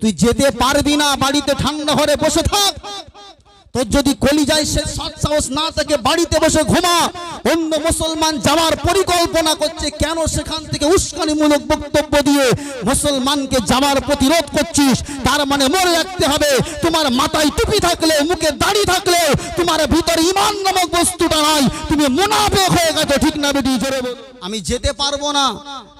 তুই যেতে পারবি না বাড়িতে ঠান্ডা ঘরে বসে থাক। তোর যদি কলিজায় সে সৎ সাহস না থাকে বাড়িতে বসে ঘুমা, অন্য মুসলমান যাওয়ার পরিকল্পনা করছে, কেন সেখান থেকে উস্কানিমূলক বক্তব্য দিয়ে মুসলমানকে যাওয়ার প্রতিরোধ করছিস? তার মানে মনে রাখতে হবে। তোমার মাথায় টুপি থাকলে, মুখে দাড়ি থাকলে, তোমার ভিতরে ইমান নামক বস্তুটা নাই। তুমি মুনাফেক হয়ে গেছো, ঠিক না বেটি? জোরে। আমি যেতে পারব না।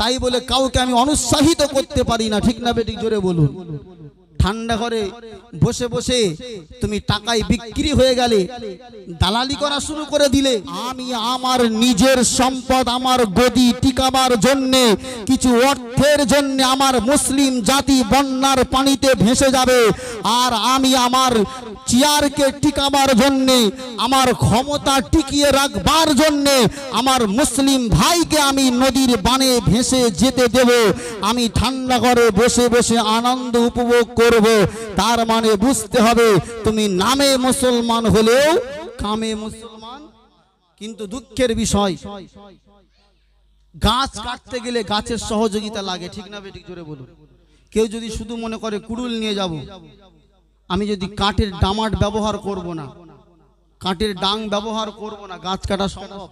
তাই বলে কাউকে আমি অনুৎসাহিত করতে পারি না, ঠিক না বেটি? জোরে বলুন। ঠান্ডা ঘরে বসে বসে তুমি টাকায় বিক্রি হয়ে গেলে, দালালি করা শুরু করে দিলে, আমি আমার নিজের সম্পদ, আমার গদি টিকাবার জন্য, কিছু অর্থের জন্য আমার মুসলিম জাতি বন্যার পানিতে ভেসে যাবে, আর আমি আমার চেয়ারকে টিকাবার জন্যে, আমার ক্ষমতা টিকিয়ে রাখবার জন্যে, আমার মুসলিম ভাইকে আমি নদীর বানে ভেসে যেতে দেব। আমি ঠান্ডা ঘরে বসে বসে আনন্দ উপভোগ করব, তার মানে বুঝতে হবে তুমি নামে মুসলমান হলেও কামে মুসলমান। কিন্তু দুঃখের বিষয়, গাছ কাটতে গেলে গাছের সহযোগিতা লাগে, ঠিক না বেঠিক জোরে বলুন? কেউ যদি শুধু মনে করে কুড়ুল নিয়ে যাব, আমি যদি কাঠের ডামাট ব্যবহার করব না, কাঠের ডাং ব্যবহার করব না, গাছ কাটা সম্ভব?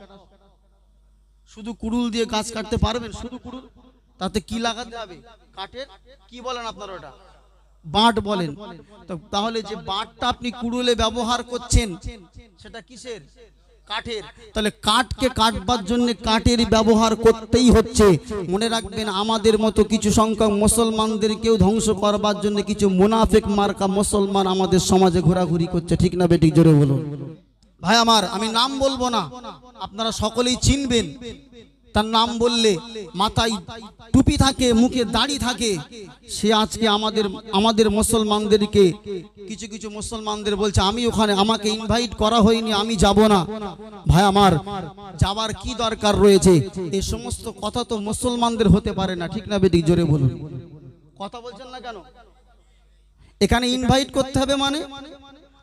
শুধু কুড়ুল দিয়ে গাছ কাটতে পারবেন? শুধু কুড়ুল? তাতে কি লাগাতে হবে? কাঠের? কি বলেন আপনারা ওটা? বাঁট বলেন। তাহলে যে বাঁটটা আপনি কুড়ুলে ব্যবহার করছেন সেটা কিসের? কাঠের। তাহলে কাঠকে কাটবার জন্য কাঠের ব্যবহার করতেই হচ্ছে। মনে রাখবেন আমাদের মতো কিছু সংখ্যক মুসলমানদেরকেও ধ্বংস করবার জন্য কিছু মুনাফেক মার্কা মুসলমান আমাদের সমাজে ঘোরাঘুরি করছে। ঠিক না বেটিক জোরে বলুন। ভাই আমার আমি নাম বলব না। আপনারা সকলেই চিনবেন। তার নাম বললে মাথায় টুপি থাকে, মুখে দাড়ি থাকে। সে আজকে আমাদের আমাদের মুসলমানদেরকে, কিছু কিছু মুসলমানদের বলছে, আমি ওখানে, আমাকে ইনভাইট করা হয়নি, আমি যাব না। ভাই আমার যাবার কি দরকার রয়েছে? এই সমস্ত কথা তো মুসলমানদের হতে পারে না, ঠিক না বেটি জোরে বলুন। কথা বলছেন না কেন? এখানে ইনভাইট করতে হবে মানে?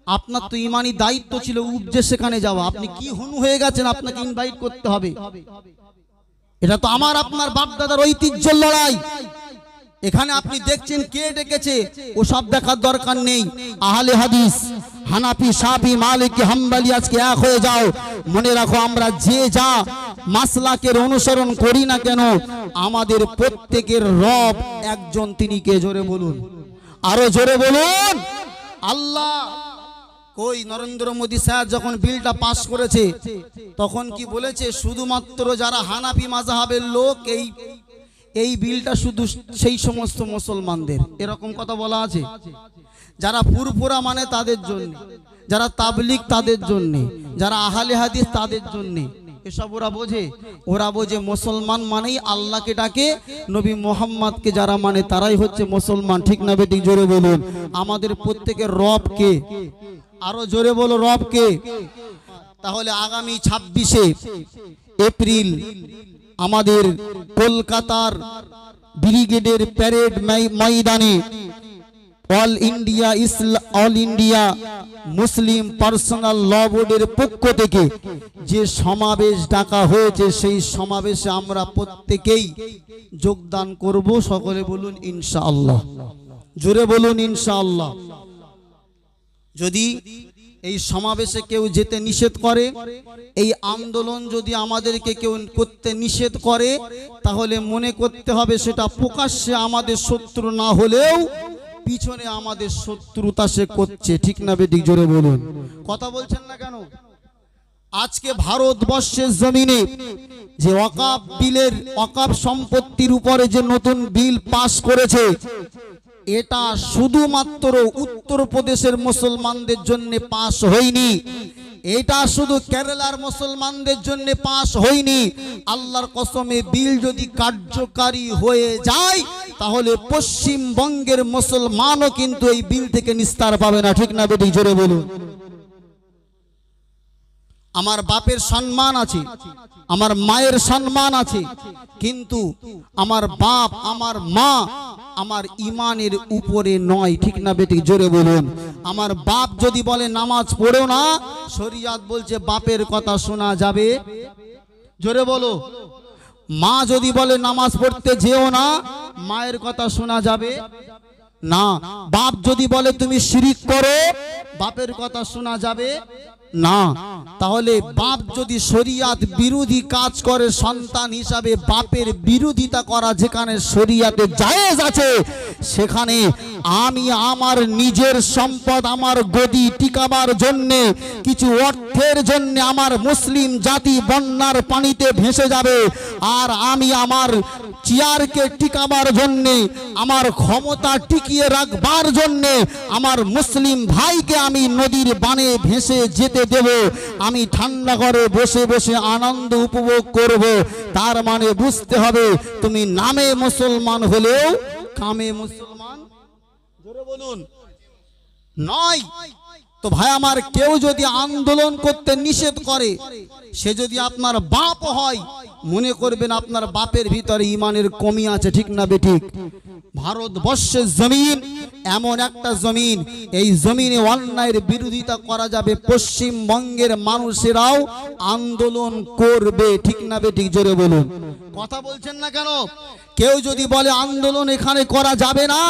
আপনার তো ইমানি দায়িত্ব ছিল, উপজে সেখানে যাওয়া। আপনি কি হনু হয়ে গেছেন, আপনাকে ইনভাইট করতে হবে। এটা তো আমার, আপনার বাপ দাদার ঐতিহ্যের লড়াই। এখানে আপনি দেখছেন কে ডেকেছে ও সব দেখার দরকার নেই। আহলে হাদিস, হানাফি সাফি মালিক, হাম্বালি আজকে এক হয়ে যাও। মনে রাখো, আমরা যে যা মাসলাকের অনুসরণ করি না কেন, আমাদের প্রত্যেকের রব একজন, তিনি কে? জোরে বলুন। আরও জোরে বলুন। আল্লাহ কই নরেন্দ্র মোদী স্যার যখন বিলটা পাস করেছে, তখন কি বলেছে, শুধুমাত্র যারা হানাফি মাজাহাবের লোক, এই এই বিলটা শুধু সেই সমস্ত মুসলমানদের। এরকম কথা বলা আছে। যারা ফুরফুরা মানে তাদের জন্য, যারা তাবলিক তাদের জন্য, যারা আহালে হাদিস তাদের জন্য। এসব ওরা বোঝে। ওরা বোঝে মুসলমান মানেই আল্লাহকে ডাকে, নবী মোহাম্মদকে যারা মানে তারাই হচ্ছে মুসলমান। ঠিক না বেটি? জোরে বলুন। আমাদের প্রত্যেকের রবকে আরও জোরে বলো রবকে। তাহলে আগামী ছাব্বিশে এপ্রিল আমাদের কলকাতার ব্রিগেডের প্যারেড ময়দানে all India Islam All India Muslim Personal Law বোর্ডের পক্ষ থেকে যে সমাবেশ ডাকা হয়েছে, সেই সমাবেশে আমরা প্রত্যেকেই যোগদান করব। সকলে বলুন ইনশাআল্লাহ। জোরে বলুন ইনশাআল্লাহ। যদি এই সমাবেশে কেউ যেতে নিষেধ করে, এই আন্দোলন যদি আমাদেরকে কেউ করতে নিষেধ করে, তাহলে মনে করতে হবে সেটা প্রকাশ্যে আমাদের শত্রু না হলেও পিছনে আমাদের শত্রুতা সে করছে। ঠিক না বেদিক জোরে বলুন। কথা বলছেন না কেন? আজকে ভারতবর্ষের জমিনে যে অকাপ বিলের অকাপ সম্পত্তির উপরে যে নতুন বিল পাশ করেছে এটা শুধুমাত্র উত্তরপ্রদেশের মুসলমানদের জন্য পাশ হয়নি। এটা শুধু কেরালার মুসলমানদের জন্য পাশ হয়নি। আল্লাহর কসমে বিল যদি কার্যকারী হয়ে যায়, তাহলে পশ্চিমবঙ্গের মুসলমানও কিন্তু এই বিল থেকে নিস্তার পাবে না। ঠিক না বেটি? জোরে বলুন। আমার বাপের সম্মান আছে, আমার মায়ের সম্মান আছে, কিন্তু আমার বাপ, আমার মা আমার ইমানের উপরে নয়, ঠিক না বেটি? জোরে বলুন। আমার বাপ যদি বলে নামাজ পড়ো না, শরিয়াত বলছে বাপের কথা শোনা যাবে। জোরে বলো। মা যদি বলে নামাজ পড়তে যেও না, মায়ের কথা শোনা যাবে? না। বাপ যদি বলে তুমি শিরিক করো, বাপের কথা শোনা যাবে? না, তাহলে বাপ যদি শরিয়াত বিরোধী কাজ করে, সন্তান হিসাবে বাপের বিরোধিতা করা যেখানে শরিয়াতে জায়েজ আছে, সেখানে আমি আমার নিজের সম্পদ, আমার গদি টিকাবার জন্যে, কিছু অর্থের জন্য আমার মুসলিম জাতি বন্যার পানিতে ভেসে যাবে, আর আমি আমার চেয়ারকে টিকাবার জন্যে, আমার ক্ষমতা টিকিয়ে রাখবার জন্যে, আমার মুসলিম ভাইকে আমি নদীর বানে ভেসে যেতে দেব। আমি ঠান্ডা ঘরে বসে বসে আনন্দ উপভোগ করব। তার মানে বুঝতে হবে, তুমি নামে মুসলমান হলেও কামে মুসলমান। বলুন। নয়। তো ভাই, আমার কেউ যদি আন্দোলন করতে নিষেধ করে, সে যদি আপনার বাপ হয়, মনে করবেন আপনার বাপের ভিতরে ইমানের কমি আছে, ঠিক না বেঠিক ভারতবর্ষের জমিন, এমন একটা জমিন, এই জমিনে অন্যায়ের বিরোধিতা করা যাবে, পশ্চিমবঙ্গের মানুষেরাও আন্দোলন করবে, ঠিক না বেঠিক জোরে বলুন। কথা বলছেন না কেন? কেউ যদি বলে আন্দোলন এখানে করা যাবে না,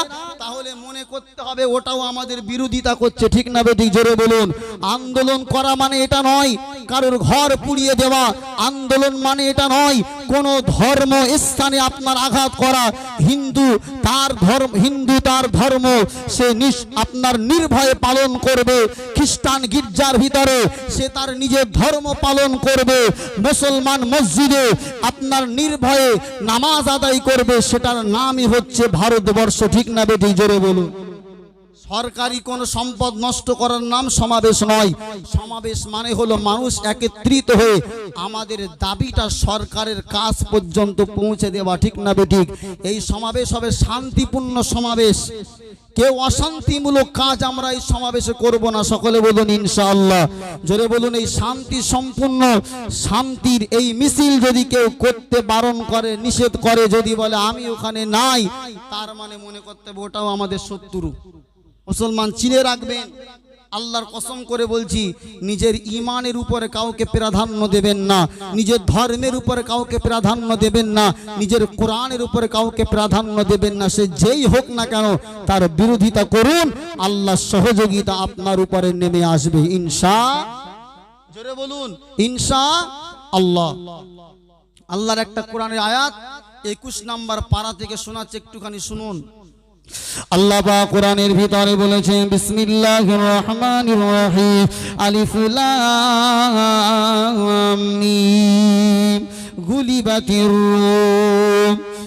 তাহলে মনে করতে হবে ওটাও আমাদের বিরোধিতা করছে। ঠিক না বেঠিক? জোরে বলুন। আন্দোলন করা মানে এটা নয় কারোর ঘর পুড়িয়ে দেওয়া। আন্দোলন মানে এটা নয় কোন ধর্ম স্থানে আপনার আঘাত করা। হিন্দু তার ধর্ম হিন্দু তার ধর্ম, সে আপনার নির্ভয়ে পালন করবে। খ্রিস্টান গির্জার ভিতরে সে তার নিজের ধর্ম পালন করবে। মুসলমান মসজিদে আপনার নির্ভয়ে নামাজ আদায় করবে, সেটার নামই হচ্ছে ভারতবর্ষ। ঠিক না বেটি? জোরে বলুন। সরকারি কোন সম্পদ নষ্ট করার নাম সমাবেশ নয়। সমাবেশ মানে হলো মানুষ একত্রিত হয়ে আমাদের দাবিটা সরকারের কাজ পর্যন্ত পৌঁছে দেওয়া। ঠিক না বেঠিক এই সমাবেশ হবে শান্তিপূর্ণ সমাবেশ। কেউ অশান্তিমূলক কাজ আমরা এই সমাবেশে করব না। সকলে বলুন, ইনশাআল্লাহ। জোরে বলুন, এই শান্তি সম্পূর্ণ, শান্তির এই মিছিল যদি কেউ করতে বারণ করে, নিষেধ করে, যদি বলে, আমি ওখানে নাই, তার মানে মনে করতে ওটাও আমাদের শত্রু। মুসলমান চিনে রাখবেন। আল্লাহর কসম করে বলছি, নিজের ইমানের উপরে কাউকে প্রাধান্য দেবেন না, নিজের ধর্মের উপরে কাউকে প্রাধান্য দেবেন না, নিজের কোরআনের উপরে কাউকে প্রাধান্য দেবেন না, সে যেই হোক না কেন তার বিরোধিতা করুন, আল্লাহ সহযোগিতা আপনার উপরে নেমে আসবে, ইনশা জোরে বলুন, ইনশা আল্লাহ। আল্লাহর একটা কোরআনের আয়াত, একুশ নাম্বার পাড়া থেকে শোনাচ্ছে, একটুখানি শুনুন। আল্লাহ বা কোরআনের ভিতরে বলেছেন বিসমিল্লাহ রহমান রহিম আলিফ লাম মিম গুলিবাতির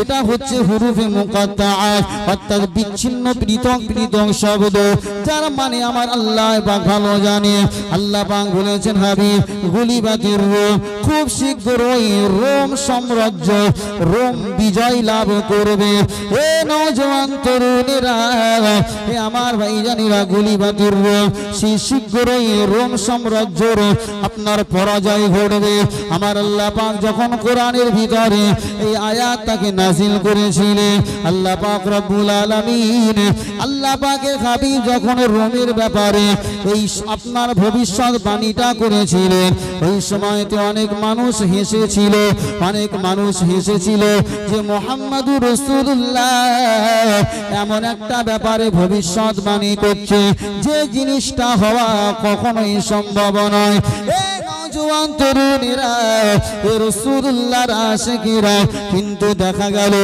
এটা হচ্ছে হুরুফে মুকাত্তাআত অর্থাৎ বিচ্ছিন্ন পৃথক পৃথক শব্দ, যার মানে আমার আল্লাহ পাক ভালো জানে। আল্লাহ পাক বলেছেন, হাবিব, গুলিবাতির রোম খুব শীঘ্রই রোম সাম্রাজ্য, রোম বিজয় লাভ করবে। এ নওজওয়ান তরুণেরা, এ আমার ভাইজানেরা গুলিবাতির সেই শীঘ্রই রোম সাম্রাজ্যর আপনার পরাজয় ঘটবে। আমার আল্লাহ পাক যখন কোরআনের ভিতরে এই আয়াতটাকে নাজিল করেছিলেন, আল্লাহ পাক রব্বুল আলামিন, আল্লাহ পাকের হাবিব যখন রোমের ব্যাপারে এই আপনার ভবিষ্যৎ বাণীটা করেছিলেন, ওই সময়তে অনেক মানুষ হেসেছিল, অনেক মানুষ হেসেছিল যে মোহাম্মদুর রসুল্লাহ এমন একটা ব্যাপারে ভবিষ্যৎ বাণী করছে, যে জিনিসটা হওয়া কখনোই সম্ভব নয়। কিন্তু দেখা গেল,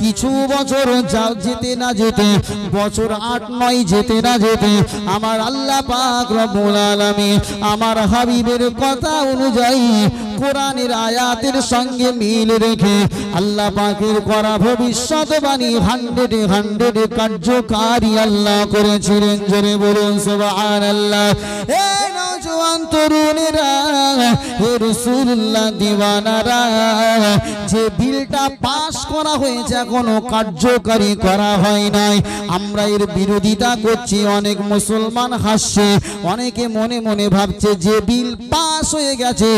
কিছু বছর যা যেতে না যেতে, বছর আট নয় যেতে না যেতে, আমার আল্লাহ পাক আমার হাবিবের কথা অনুযায়ী কোরআনের আয়াতের সঙ্গে মিল রেখে আল্লাহ পাকের করা ভবিষ্যৎবাণী হান্ড্রেডে হান্ড্রেডে কার্যকারী আল্লাহ করেছিলেন। জোরে বলুন, সুবহানাল্লাহ। নজওয়ান তরুণেরা দিওয়ানারা, যে বিলটা পাশ করা হয়েছে, এখনও কার্যকারী করা হয় নাই। আমরা এর বিরোধিতা করছি, অনেক মুসলমান হাসছে, অনেকে মনে মনে ভাবছে যে বিল হয়ে গেছে,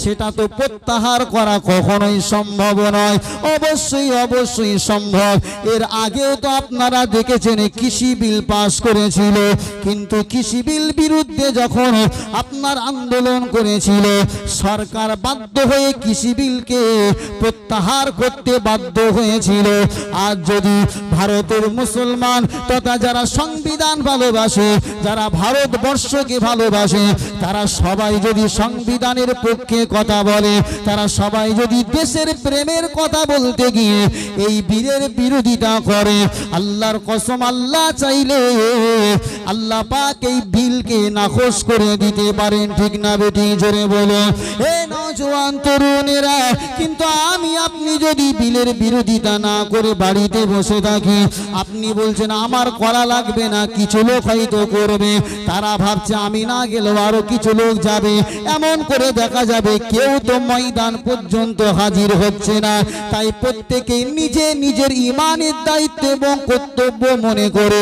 সেটা তো প্রত্যাহার করা কখনোই সম্ভব নয়। অবশ্যই অবশ্যই সম্ভব। এর আগেও তো আপনারা দেখেছেন, কৃষি বিল পাস করেছিল, কিন্তু কৃষি বিল বিরুদ্ধে যখন আপনার আন্দোলন করেছিল। সরকার বাধ্য হয়ে কৃষি বিলকে প্রত্যাহার করতে বাধ্য হয়েছিল। আর যদি ভারতের মুসলমান তথা যারা সংবিধান ভালোবাসে, যারা ভারতবর্ষকে ভালোবাসে, তারা সবাই যদি সংবিধানের পক্ষে কথা বলে, তারা সবাই যদি দেশের প্রেমের কথা বলতে গিয়ে এই বীরের বিরোধিতা করে, আল্লাহর কসম আল্লাহ চাইলে আল্লাহ পাক এই বিলকে নাকচ করে দিতে পারেন, ঠিক না বেটি? জোরে বলো। হে নজওয়ান তরুণেরা, কিন্তু আমি, আপনি যদি বিলের বিরোধিতা না করে বাড়িতে বসে থাকি, আপনি বলছেন, আমার করা লাগবে না, কিছু লোক হয়তো করবে। তারা ভাবছে, আমি না গেলেও আরও কিছু লোক যাবে। এমন করে দেখা যাবে, কেউ তো ময়দান পর্যন্ত হাজির হচ্ছে না। তাই প্রত্যেকে নিজে নিজের ইমানের দায়িত্ব এবং কর্তব্য মনে করে।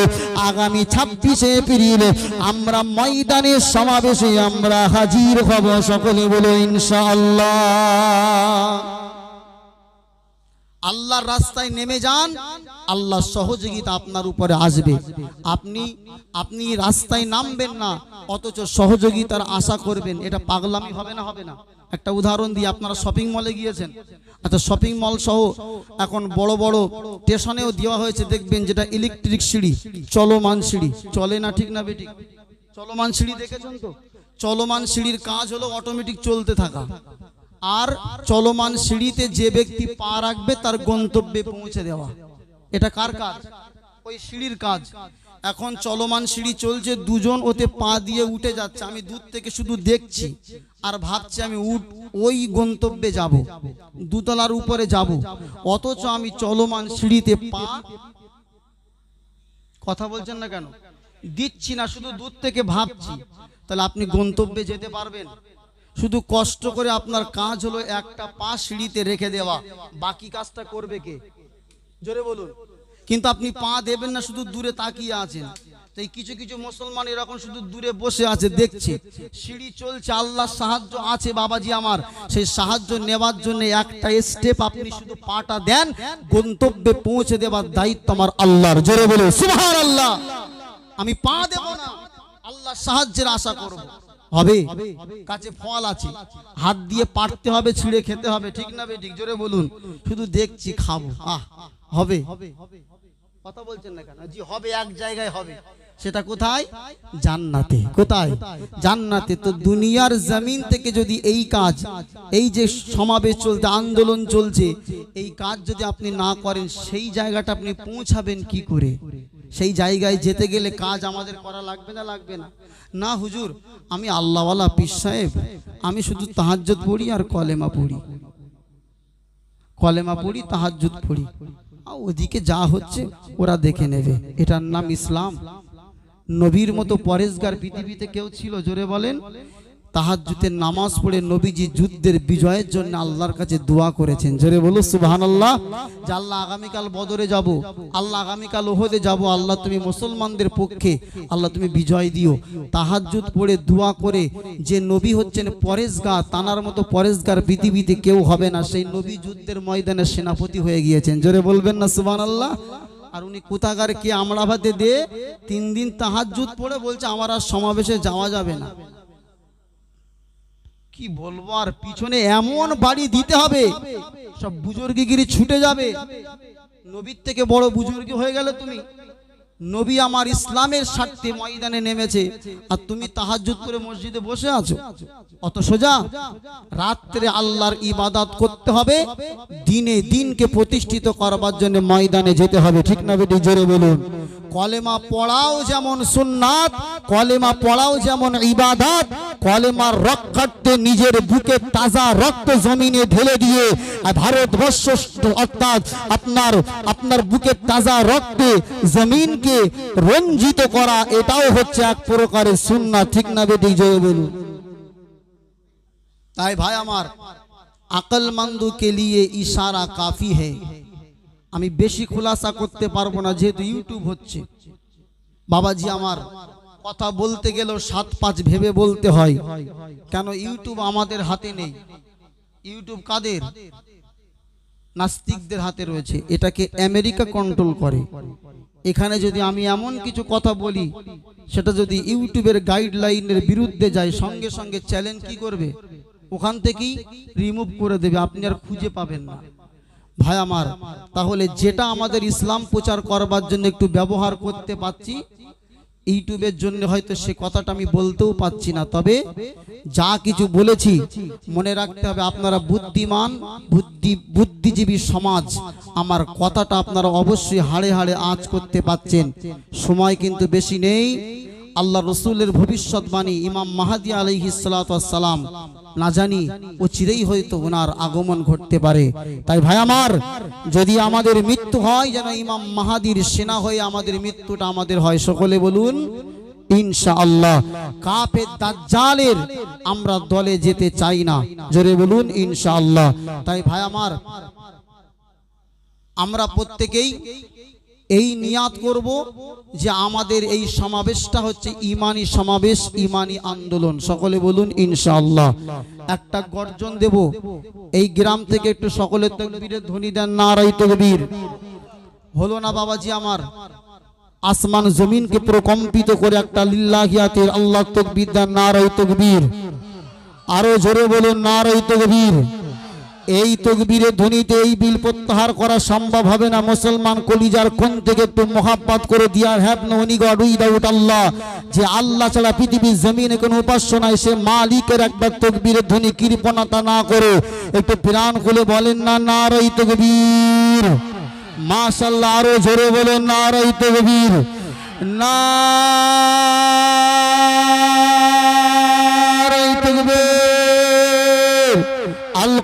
আগামী ছাব্বিশে এপ্রিল, আমরা ময়দানের সমাবেশে, আমরা হাজির হব সকলে বলো ইনশাআল্লাহ। আল্লাহর রাস্তায় নেমে যান, আল্লাহ সহযোগিতা আপনার উপরে আসবে। আপনি আপনি রাস্তায় নামবেন না, অথচ সহযোগিতার আশা করবেন। এটা পাগলামি হবে না হবে না। একটা উদাহরণ দিয়ে আপনারা শপিং মলে গিয়েছেন। আচ্ছা শপিং মল সহ এখন বড় বড় স্টেশনেও দেওয়া হয়েছে, দেখবেন যেটা ইলেকট্রিক সিঁড়ি, চলমান সিঁড়ি। চলে না ঠিক না বেটি চলমান সিঁড়ি দেখেছেন তো? চলমান সিঁড়ির কাজ হলো অটোমেটিক চলতে থাকা। আর চলমান সিঁড়িতে যে ব্যক্তি পা রাখবে তার গন্তব্যে পৌঁছে দেওয়া। এটা কার কাজ? ওই সিঁড়ির কাজ। এখন চলমান সিঁড়ি চলছে, দুজন ওতে পা দিয়ে উঠে যাচ্ছে। আমি দূর থেকে শুধু দেখছি আর ভাবছি আমি উঠ, ওই গন্তব্যে যাব। দুতলার উপরে যাব। অথচ আমি চলমান সিঁড়িতে পা কথা বলছেন না কেন? দিচ্ছি না, শুধু দূর থেকে ভাবছি। তাহলে আপনি গন্তব্যে যেতে পারবেন। শুধু কষ্ট করে আপনার কাজ হলো একটা পা সিঁড়িতে রেখে দেওয়া। বাকি কাজটা করবে কে? জোরে বলুন। কিন্তু আপনি পা দেবেন না, শুধু দূরে তাকিয়ে আছেন। তাই কিছু কিছু মুসলমান এরকম শুধু দূরে বসে আছে, দেখছে। সিঁড়ি চলছে, আল্লাহর সাহায্য আছে, বাবাজি আমার। সেই সাহায্য নেওয়ার জন্য একটা স্টেপ আপনি শুধু পাটা দেন, গন্তব্যে পৌঁছে দেওয়ার দায়িত্ব আমার আল্লাহর। জোরে বলে সুবহান আল্লাহ আমি পা দেব না। আল্লাহ সাহায্যের আশা করব। হবে? কাছে ফল আছে। হাত দিয়ে পাড়তে হবে ছিঁড়ে খেতে হবে ঠিক না ঠিক জোরে বলুন। শুধু দেখছি খাব। আহ হবে? কথা বলছেন না কেন? জি হবে এক জায়গায় হবে। সেটা কোথায়? জান্নাতে। কোথায়? জান্নাতে। তো দুনিয়ার জমিন থেকে যদি এই কাজ এই যে সমাবেশ চলছে আন্দোলন চলছে এই কাজ যদি আপনি না করেন সেই জায়গাটা আপনি পৌঁছাবেন কি করে? সেই জায়গায় যেতে গেলে কাজ আমাদের করা লাগবে না লাগবে না। না, হুজুর, আমি আল্লাহওয়ালা পীর সাহেব। আমি শুধু তাহাজ্জুদ পড়ি আর কলেমা পড়ি। কলেমা পড়ি, তাহাজ্জুদ পড়ি। ওদিকে যা হচ্ছে, ওরা দেখে নেবে। এটার নাম ইসলাম। নবীর মতো পরেশগার পৃথিবীতে কেউ ছিল, জোরে বলেন? তাহাজ্জুদের নামাজ পড়ে নবীজি যুদ্ধের বিজয়ের জন্য আল্লাহর কাছে দোয়া করেছেন। জোরে বলো সুবাহান আল্লাহ যে আল্লাহ আগামীকাল বদরে যাব, আল্লাহ আগামীকাল ওহদে যাব, আল্লাহ তুমি মুসলমানদের পক্ষে, আল্লাহ তুমি বিজয় দিও। তাহাজ্জুদ পড়ে দোয়া করে যে নবী হচ্ছেন পরেশগার, তানার মতো পরেশগার পৃথিবীতে কেউ হবে না। সেই নবী যুদ্ধের ময়দানে সেনাপতি হয়ে গিয়েছেন। জোরে বলবেন না, সুবহানাল্লাহ। আর উনি কোথাকার কে আমড়াভাতে দে, তিন দিন তাহাজ্জুদ পড়ে বলছে, আমার আর সমাবেশে যাওয়া যাবে না। কি বলব? আর পিছনে এমন বাড়ি দিতে হবে, সব বুজুর্গিগিরি ছুটে যাবে। নবীর থেকে বড় বুজুর্গি হয়ে গেলে তুমি। নবী আমার ইসলামের স্বার্থে ময়দানে নেমেছে, আর তুমি তাহাজ্জুদ করে মসজিদে বসে আছো। অত সোজা? রাত্রে আল্লাহর ইবাদত করতে হবে, দিনে দিনকে প্রতিষ্ঠিত করবার জন্য ময়দানে যেতে হবে। ঠিক না বেটি? জোরে বলুন। কলেমা পড়াও যেমন সুন্নাত, কলেমা পড়াও যেমন ইবাদত কলেমার রক্ষার্থে নিজের বুকে তাজা রক্ত জমিনে ঢেলে দিয়ে ভারতবর্ষ অর্থাৎ আপনার আপনার বুকে তাজা রক্তে জমিনকে রঞ্জিত করা, এটাও হচ্ছে এক প্রকারের সুন্নাত, ঠিক না বেটি জয় বলুন তাই ভাই আমার আকলমন্দু লিয়ে ইশারা কাফি হে আমি বেশি খোলাসা করতে পারব না, যেহেতু ইউটিউব হচ্ছে। বাবাজি আমার কথা বলতে গেলেও সাত পাঁচ ভেবে বলতে হয়, কেন ইউটিউব আমাদের হাতে নেই। ইউটিউব কাদের? নাস্তিকদের হাতে রয়েছে, এটাকে আমেরিকা কন্ট্রোল করে। এখানে যদি আমি এমন কিছু কথা বলি, সেটা যদি ইউটিউবের গাইডলাইনের বিরুদ্ধে যায়, সঙ্গে সঙ্গে চ্যালেঞ্জ কি করবে? ওখান থেকেই রিমুভ করে দেবে, আপনি আর খুঁজে পাবেন না। ভাই আমার, তাহলে যেটা আমাদের ইসলাম প্রচার করবার জন্য একটু ব্যবহার করতে পাচ্ছি ইউটিউবের জন্য হয়তো সে কথাটা আমি বলতেও পাচ্ছি না। তবে যা কিছু বলেছি, মনে রাখতে হবে আপনারা বুদ্ধিমান, বুদ্ধি, বুদ্ধিজীবী সমাজ, আমার কথাটা আপনারা অবশ্যই হাড়ে হাড়ে আঁচ করতে পাচ্ছেন সময় কিন্তু বেশি নেই। আল্লাহ রসুলের ভবিষ্যৎবাণী ইমাম মাহাদি আলহি সালাম না জানি ও চিরেই হয়তো ওনার আগমন ঘটতে পারে। তাই ভাই আমার, যদি আমাদের মৃত্যু হয়, যেন ইমাম মাহাদির সেনা হয়ে আমাদের মৃত্যুটা আমাদের হয়, সকলে বলুন আমরা দলে যেতে চাই না। জোরে বলুন, ইনশাআল্লাহ। তাই ভাই আমার, আমরা প্রত্যেকেই এই নিয়াত করব যে আমাদের এই সমাবেশটা হচ্ছে ইমানি সমাবেশ, ইমানি আন্দোলন। সকলে বলুন, ইনশাআল্লাহ। একটা গর্জন দেব। এই গ্রাম থেকে একটু সকলে তকবীরের ধ্বনি দেন নারাই তকবীর। হলো না বাবাজি আমার? আসমান জমিনকে প্রকম্পিত করে একটা লিল্লাহিয়াতের আল্লাহ তকবীর দেন নারাই তকবীর। আরও জোরে বলুন নারাই তকবীর। এই তকবীরের ধ্বনিতে এই বিল প্রত্যাহার করা সম্ভব হবে না। মুসলমান কলিজার কোন থেকে একটু মহাব্বাত করে there have no any god without আল্লাহ। যে আল্লাহ ছাড়া পৃথিবীর জমিনে কোনো উপাস্য নাই, সে মালিকের একবার তকবীরের ধ্বনি কৃপণতা না করে একটু প্রাণ খুলে বলেন না, নারাই তকবীর। মাশাল্লাহ আরও জোরে বলেন, নারাই তকবীর। নারাই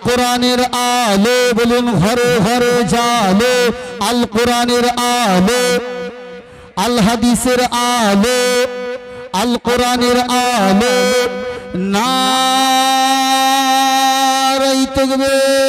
কোরআনের আলো বলুন ঘরে ঘরে জালো। আল কোরআনের আলো, আল হাদিসের আলো, আল কোরআনের আলো। নারাই তকবীর।